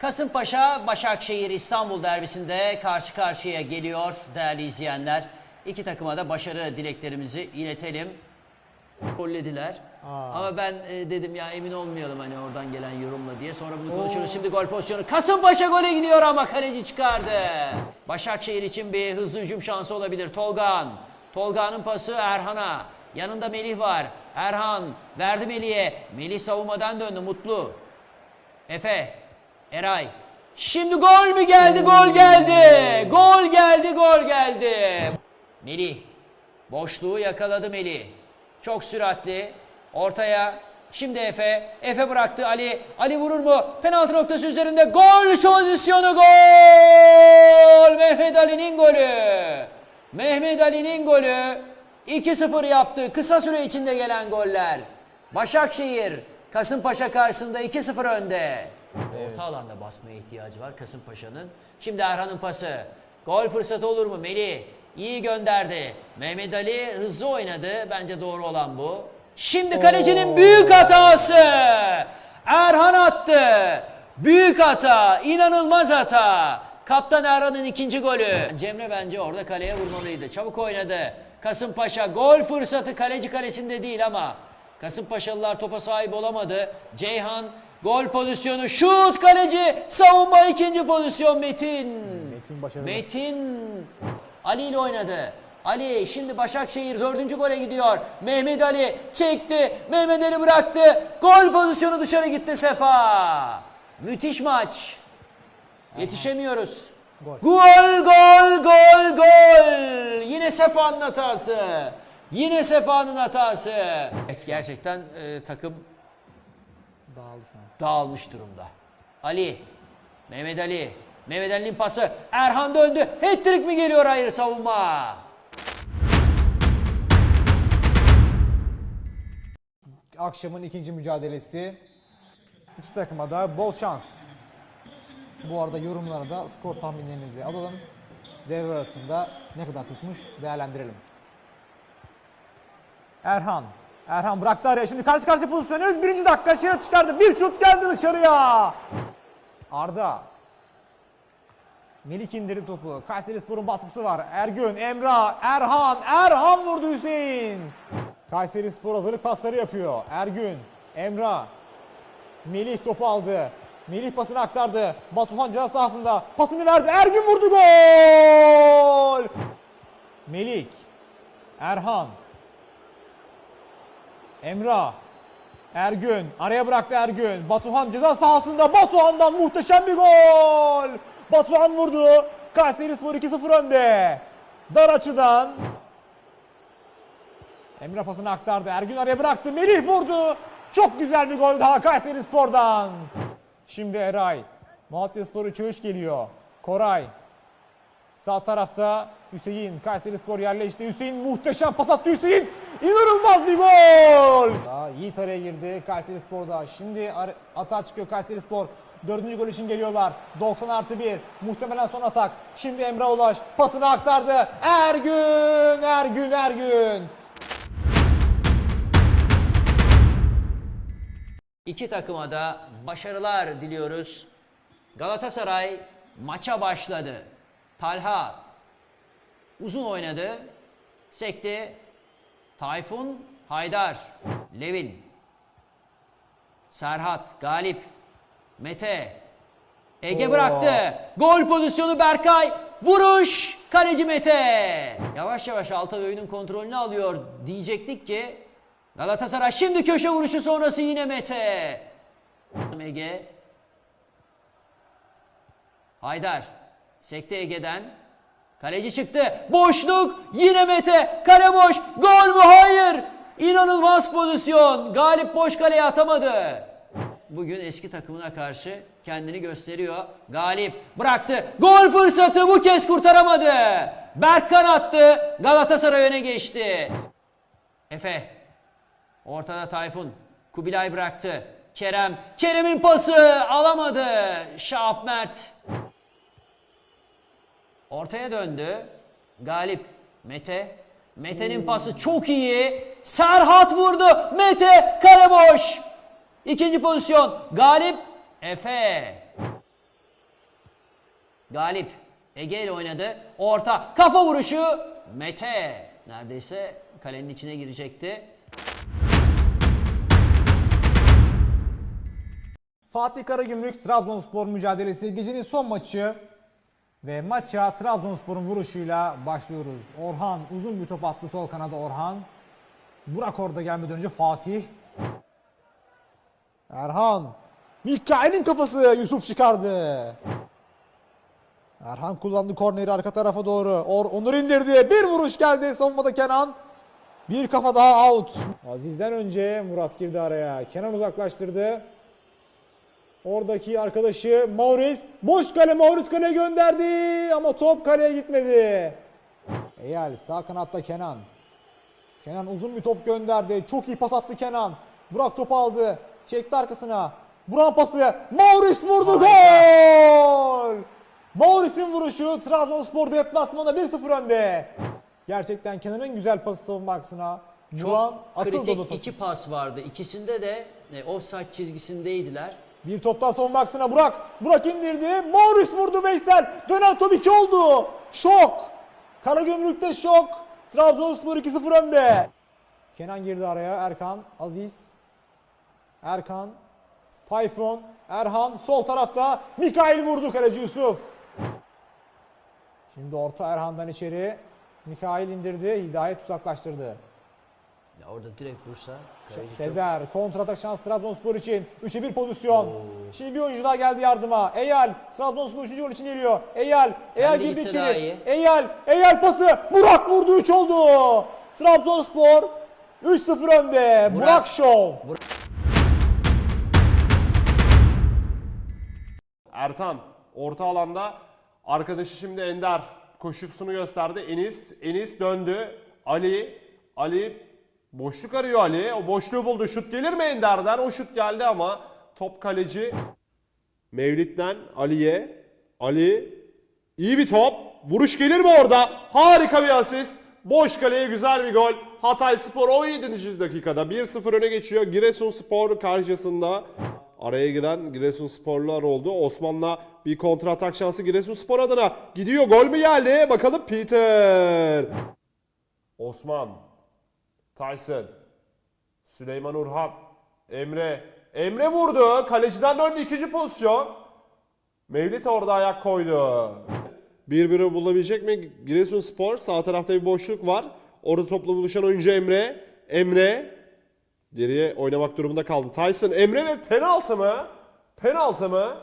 Kasımpaşa Başakşehir İstanbul derbisinde karşı karşıya geliyor değerli izleyenler. İki takıma da başarı dileklerimizi iletelim. Gollediler. Ama ben e, dedim ya emin olmayalım hani oradan gelen yorumla diye. Sonra bunu konuşuruz. Şimdi gol pozisyonu. Kasımpaşa gole gidiyor ama kaleci çıkardı. Başakşehir için bir hızlı hücum şansı olabilir. Tolgan. Tolga'nın pası Erhan'a. Yanında Melih var. Erhan verdi Melih'e. Melih savunmadan döndü. Mutlu. Efe, Eray. Şimdi gol mü geldi? Gol geldi. Gol geldi, gol geldi. Melih. Boşluğu yakaladı Melih. Çok süratli. Ortaya. Şimdi Efe. Efe bıraktı Ali. Ali vurur mu? Penaltı noktası üzerinde gol pozisyonu gol. Mehmet Ali'nin golü. Mehmet Ali'nin golü. 2-0 yaptı. Kısa süre içinde gelen goller. Başakşehir Kasımpaşa karşısında 2-0 önde. Orta alanda basmaya ihtiyacı var Kasımpaşa'nın. Şimdi Erhan'ın pası. Gol fırsatı olur mu? Melih iyi gönderdi. Mehmet Ali hızlı oynadı. Bence doğru olan bu. Şimdi kalecinin büyük hatası. Erhan attı. Büyük hata. inanılmaz hata. Kaptan Erhan'ın ikinci golü. Cemre bence orada kaleye vurmalıydı. Çabuk oynadı. Kasımpaşa gol fırsatı kaleci kalesinde değil ama Kasımpaşalılar topa sahip olamadı. Ceyhan gol pozisyonu şut kaleci savunma ikinci pozisyon Metin. Metin başarılı. Metin Ali ile oynadı. Ali şimdi Başakşehir dördüncü gole gidiyor. Mehmet Ali çekti. Mehmet Ali bıraktı. Gol pozisyonu dışarı gitti Sefa. Müthiş maç. Yetişemiyoruz. Gol. Gol gol gol gol. Yine Sefa'nın hatası. Yine Sefa'nın hatası. Evet gerçekten e, takım Dağıldı şu an. dağılmış durumda. Ali, Mehmet Ali, Mehmet Ali'nin pası. Erhan döndü. Hat-trick mi geliyor? Hayır savunma. Akşamın ikinci mücadelesi. İki takıma da bol şans. Bu arada yorumlara da skor tahminlerinizi alalım. Devre arasında ne kadar tutmuş değerlendirelim. Erhan. Erhan bıraktı araya. Şimdi karşı karşı pozisyonu. Birinci dakika şeref çıkardı. Bir şut geldi dışarıya. Arda. Melik indirdi topu. Kayseri Spor'un baskısı var. Ergün, Emrah, Erhan. Erhan vurdu Hüseyin. Kayseri Spor hazırlık pasları yapıyor. Ergün, Emrah. Melih topu aldı. Melih pasını aktardı. Batuhan ceza sahasında pasını verdi. Ergün vurdu gol. Melik, Erhan, Emrah, Ergün araya bıraktı Ergün. Batuhan ceza sahasında Batuhan'dan muhteşem bir gol. Batuhan vurdu. Kayseri Spor 2-0 önde. Dar açıdan. Emre pasını aktardı. Ergün araya bıraktı. Melih vurdu. Çok güzel bir gol daha Kayseri Spor'dan. Şimdi Eray. Malatya Spor 3 geliyor. Koray. Sağ tarafta Hüseyin. Kayseri Spor yerleşti. Hüseyin muhteşem pas attı Hüseyin. İnanılmaz bir gol. Daha Yiğit araya girdi Kayseri Spor'da. Şimdi atağa çıkıyor Kayseri Spor. Dördüncü gol için geliyorlar. 90 artı 1. Muhtemelen son atak. Şimdi Emre Ulaş pasını aktardı. Ergün, Ergün, Ergün. İki takıma da başarılar diliyoruz. Galatasaray maça başladı. Talha uzun oynadı. Sekti. Tayfun Haydar. Levin. Serhat Galip. Mete. Ege Oo. bıraktı. Gol pozisyonu Berkay. Vuruş. Kaleci Mete. Yavaş yavaş Altay oyunun kontrolünü alıyor diyecektik ki Galatasaray şimdi köşe vuruşu sonrası yine Mete. Ege. Haydar. Sekte Ege'den. Kaleci çıktı. Boşluk. Yine Mete. Kale boş. Gol mü? Hayır. İnanılmaz pozisyon. Galip boş kaleye atamadı. Bugün eski takımına karşı kendini gösteriyor. Galip bıraktı. Gol fırsatı bu kez kurtaramadı. Berkan attı. Galatasaray öne geçti. Efe. Ortada Tayfun. Kubilay bıraktı. Kerem. Kerem'in pası alamadı. Şahap Mert. Ortaya döndü. Galip. Mete. Mete'nin pası çok iyi. Serhat vurdu. Mete kale boş. İkinci pozisyon. Galip. Efe. Galip Ege ile oynadı. Orta kafa vuruşu Mete. Neredeyse kalenin içine girecekti. Fatih Karagümrük Trabzonspor mücadelesi gecenin son maçı ve maça Trabzonspor'un vuruşuyla başlıyoruz. Orhan uzun bir top attı sol kanada Orhan. Burak orada gelmeden önce Fatih. Erhan. Mikail'in kafası Yusuf çıkardı. Erhan kullandı korneri arka tarafa doğru. Or Onur indirdi. Bir vuruş geldi savunmada Kenan. Bir kafa daha out. Aziz'den önce Murat girdi araya. Kenan uzaklaştırdı. Oradaki arkadaşı Maurice. Boş kale Maurice kaleye gönderdi ama top kaleye gitmedi. Eyal sağ kanatta Kenan. Kenan uzun bir top gönderdi. Çok iyi pas attı Kenan. Burak topu aldı. Çekti arkasına. Burak pası. Maurice vurdu gol. Maurice'in vuruşu Trabzonspor deplasmanda 1-0 önde. Gerçekten Kenan'ın güzel pası savunma aksına. Akıl dolu Kritik pası. iki pas vardı. İkisinde de e, offside çizgisindeydiler. Bir top daha savunma aksına Burak. Burak indirdi. Maurice vurdu Veysel. Dönen top 2 oldu. Şok. Karagümrük'te şok. Trabzonspor 2-0 önde. Kenan girdi araya. Erkan, Aziz. Erkan, Tayfun, Erhan sol tarafta. Mikail vurdu kaleci Yusuf. Şimdi orta Erhan'dan içeri. Mikail indirdi. Hidayet uzaklaştırdı. Ya orada direkt vursa kaleci çok- Sezer kontratak şans Trabzonspor için 3'e 1 pozisyon. Şimdi bir oyuncu daha geldi yardıma. Eyal Trabzonspor 3. gol için geliyor. Eyal, Eyal girdi içeri. Eyal, Eyal pası. Burak vurdu 3 oldu. Trabzonspor 3-0 önde. Burak, Burak. Show. Ertan orta alanda arkadaşı şimdi Ender koşusunu gösterdi. Enis, Enis döndü. Ali, Ali boşluk arıyor Ali. O boşluğu buldu. Şut gelir mi Ender'den? O şut geldi ama top kaleci Mevlit'ten Ali'ye. Ali iyi bir top. Vuruş gelir mi orada? Harika bir asist. Boş kaleye güzel bir gol. Hatay Spor 17. dakikada 1-0 öne geçiyor. Giresun Spor karşısında. Araya giren Giresun Sporlular oldu. Osman'la bir kontratak şansı Giresun Spor adına. Gidiyor gol mü geldi? Bakalım Peter. Osman. Tyson. Süleyman Urhan. Emre. Emre vurdu. Kaleciden döndü ikinci pozisyon. Mevlit orada ayak koydu. Birbiri bulabilecek mi? Giresunspor sağ tarafta bir boşluk var. Orada topla buluşan oyuncu Emre. Emre geriye oynamak durumunda kaldı. Tyson Emre ve penaltı mı? Penaltı mı?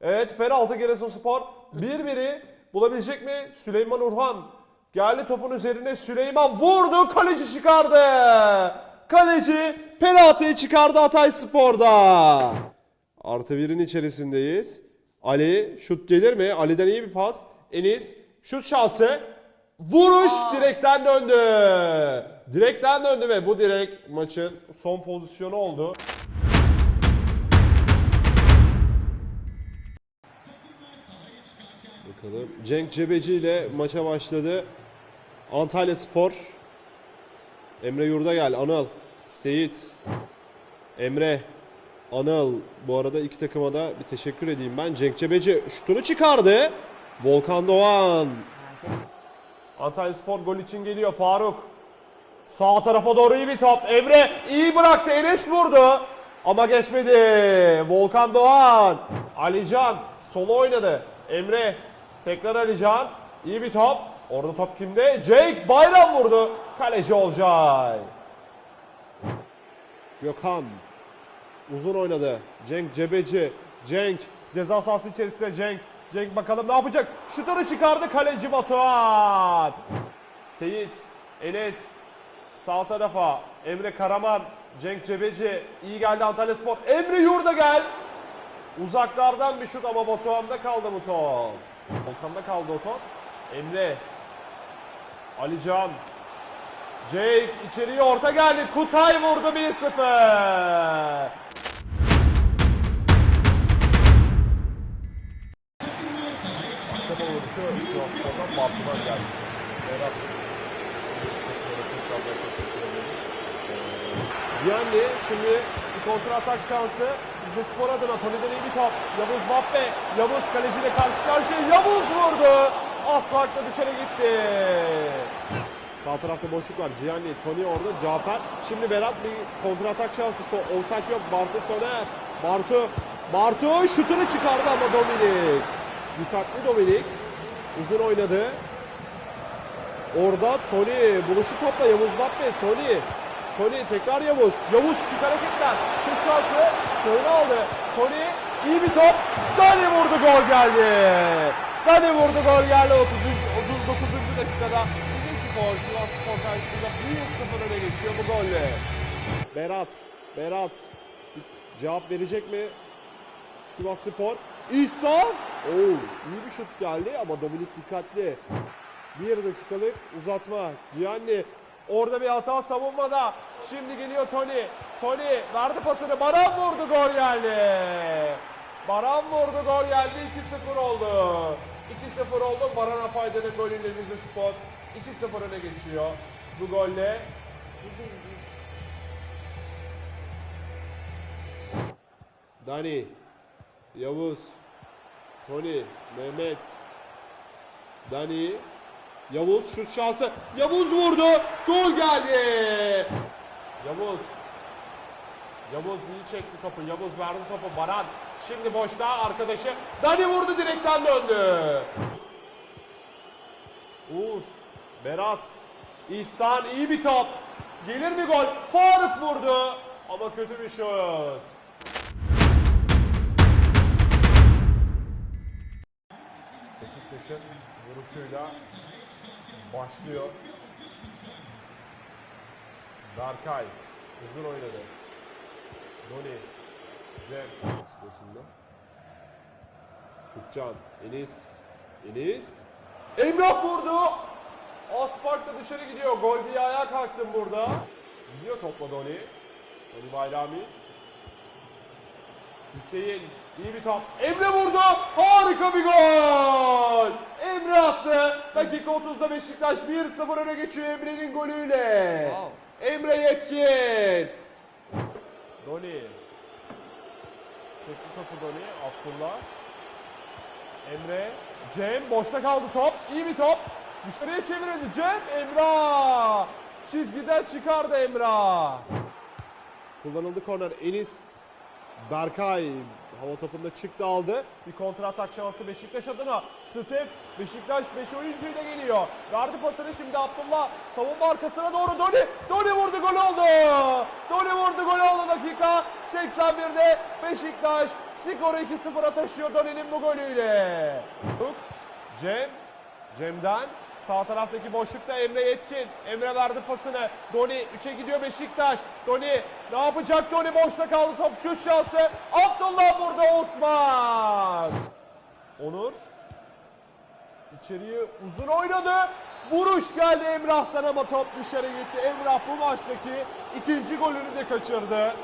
Evet penaltı Giresunspor. Bir biri bulabilecek mi? Süleyman Urhan. Geldi topun üzerine Süleyman vurdu. Kaleci çıkardı. Kaleci penaltıyı çıkardı Hatay Spor'da. Artı birin içerisindeyiz. Ali şut gelir mi? Ali'den iyi bir pas. Enis şut şansı. Vuruş direkten döndü. Direkten döndü ve bu direk maçın son pozisyonu oldu. Bakalım. Cenk Cebeci ile maça başladı. Antalya Spor. Emre Yurdagel, Anıl, Seyit, Emre, Anıl. Bu arada iki takıma da bir teşekkür edeyim ben. Cenk Cebeci şutunu çıkardı. Volkan Doğan. Antalya Spor gol için geliyor Faruk. Sağ tarafa doğru iyi bir top. Emre iyi bıraktı. Enes vurdu. Ama geçmedi. Volkan Doğan. Alican solo oynadı. Emre tekrar Alican. İyi bir top. Orada top kimde? Jake Bayram vurdu. Kaleci Olcay. Gökhan. Uzun oynadı. Cenk Cebeci. Cenk ceza sahası içerisinde Cenk. Cenk bakalım ne yapacak? Şutunu çıkardı kaleci Batuhan. Seyit, Enes sağ tarafa. Emre Karaman, Cenk Cebeci iyi geldi Antalya Spor. Emre Yurda gel. Uzaklardan bir şut ama Batuhan'da kaldı bu top. Volkan'da kaldı o top. Emre. Alican. Jake içeriye orta geldi. Kutay vurdu 1-0. Başlama vuruşu Sivas Spor'dan geldi. Berat. Tekrardan. Gianni şimdi bu kontra atak şansı. Bize spor adına Tony'den iyi bir top. Yavuz Bappe. Yavuz kaleciyle karşı karşıya. Yavuz vurdu. Asfaltla dışarı gitti. Sağ tarafta boşluk var. Gianni, Tony orada. Cafer. Şimdi Berat bir kontra atak şansı. So offside yok. Bartu Soner. Bartu. Bartu şutunu çıkardı ama Dominik. Dikkatli Dominik. Uzun oynadı. Orada Tony buluşu topla Yavuz Bappe. Tony. Tony tekrar Yavuz. Yavuz şık hareketler. Şu şansı sığını aldı. Tony iyi bir top. Dani vurdu gol geldi. Dani vurdu gol geldi 30. 39. dakikada. Bize Spor Sivas Spor karşısında 1-0 öne geçiyor bu golle. Berat. Berat. Cevap verecek mi? Sivas Spor. İhsan. Oo, iyi bir şut geldi ama Dominik dikkatli. Bir dakikalık uzatma. Gianni orada bir hata savunmada. Şimdi geliyor Tony. Tony verdi pasını. Baran vurdu gol geldi. Baran vurdu gol geldi. 2-0 oldu. 2-0 oldu. Baran Apayda'nın golüyle Rize Spor 2-0 öne geçiyor. Bu golle. Dani, Yavuz, Tony, Mehmet, Dani, Yavuz şut şansı. Yavuz vurdu. Gol geldi. Yavuz. Yavuz iyi çekti topu. Yavuz verdi topu. Baran. Şimdi boşta arkadaşı. Dani vurdu direkten döndü. Uğuz. Berat. İhsan iyi bir top. Gelir mi gol? Faruk vurdu. Ama kötü bir şut. Beşiktaş'ın vuruşuyla başlıyor. Berkay uzun oynadı. Doni, Cem sırasında. Türkcan, Enis, Enis. Emrah vurdu. Aspark'ta dışarı gidiyor. Gol diye ayağa kalktım burada. Gidiyor topla Doni. Doni Bayrami. Hüseyin iyi bir top. Emre vurdu. Harika bir gol. Emre attı. Dakika 30'da Beşiktaş 1-0 öne geçiyor Emre'nin golüyle. Wow. Emre Yetkin. Doni. Çekti topu Doni. Abdullah. Emre. Cem boşta kaldı top. İyi bir top. Dışarıya çevirildi. Cem Emrah. Çizgiden çıkardı Emrah. Kullanıldı korner. Enis Berkay hava topunda çıktı aldı. Bir kontra atak şansı Beşiktaş adına. Stef Beşiktaş 5 oyuncuyla geliyor. Verdi pasını şimdi Abdullah. Savunma arkasına doğru Doni. Doni vurdu gol oldu. Doni vurdu gol oldu dakika 81'de Beşiktaş skoru 2-0'a taşıyor Doni'nin bu golüyle. Cem Cem'den sağ taraftaki boşlukta Emre Yetkin. Emre verdi pasını. Doni 3'e gidiyor Beşiktaş. Doni ne yapacak Doni boşta kaldı top şu şansı. Abdullah vurdu Osman. Onur içeriye uzun oynadı. Vuruş geldi Emrah'tan ama top dışarı gitti. Emrah bu maçtaki ikinci golünü de kaçırdı.